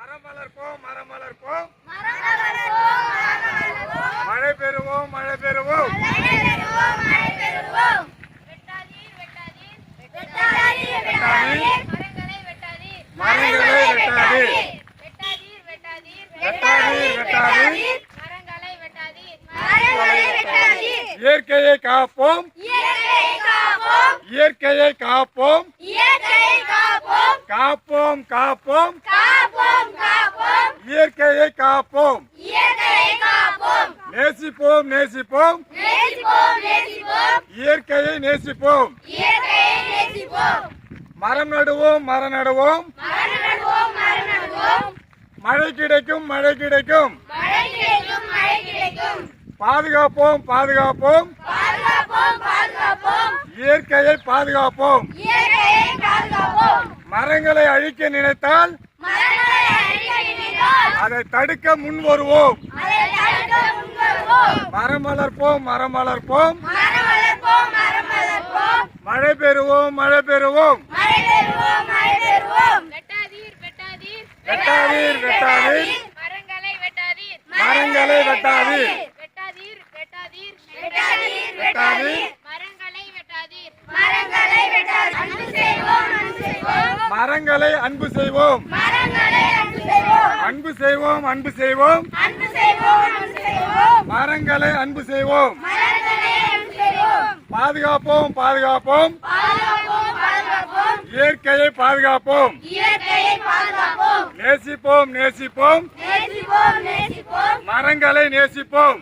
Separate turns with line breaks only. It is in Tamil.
மரம் வளர்ப்போம் மரம் வளர்ப்போம் மழை பெறுவோம் மழை பெறுவோம்
மரங்களை வெட்டாதீர்
வெட்டாதீர்
வெட்டாதீர்.
இயற்கையை காப்போம்.
இயற்கையை காப்போம்,
காப்போம்
காப்போம்.
இயற்கையை காப்போம். நேசிப்போம் நேசிப்போம்
நேசிப்போம், நேசிப்போம்.
இயற்கையை நேசிப்போம். மரம் நடுவோம் மரம் நடுவோம். மழை கிடைக்கும் மழை கிடைக்கும். பாதுகாப்போம் பாதுகாப்போம். இயற்கையை பாதுகாப்போம் மரங்களை அழிக்க நினைத்தால் அதை தடுக்க முன் வருவோம்
அதை தடுக்க முன்வருவோம்.
மரம் வளர்ப்போம் மரம் வளர்ப்போம்
மரம் வளர்ப்போம், மரம் வளர்ப்போம்.
மழை பெறுவோம் மழை பெறுவோம்
மழை பெறுவோம், மழை பெறுவோம்.
வெட்டாதீர் வெட்டாதீர் மரங்களை வெட்டாதீர்
மரங்களை வெட்டாதீர்.
மரங்களை வெட்டாதீர்
மரங்களை வெட்டாதீர். அன்பு செய்வோம், அன்பு செய்வோம்.
மரங்களை அன்பு செய்வோம்
அன்பு செய்வோம்.
மரங்களை அன்பு செய்வோம். பாதுகாப்போம் பாதுகாப்போம். இயற்கையை பாதுகாப்போம். நேசிப்போம் நேசிப்போம்
மரங்களை நேசிப்போம்.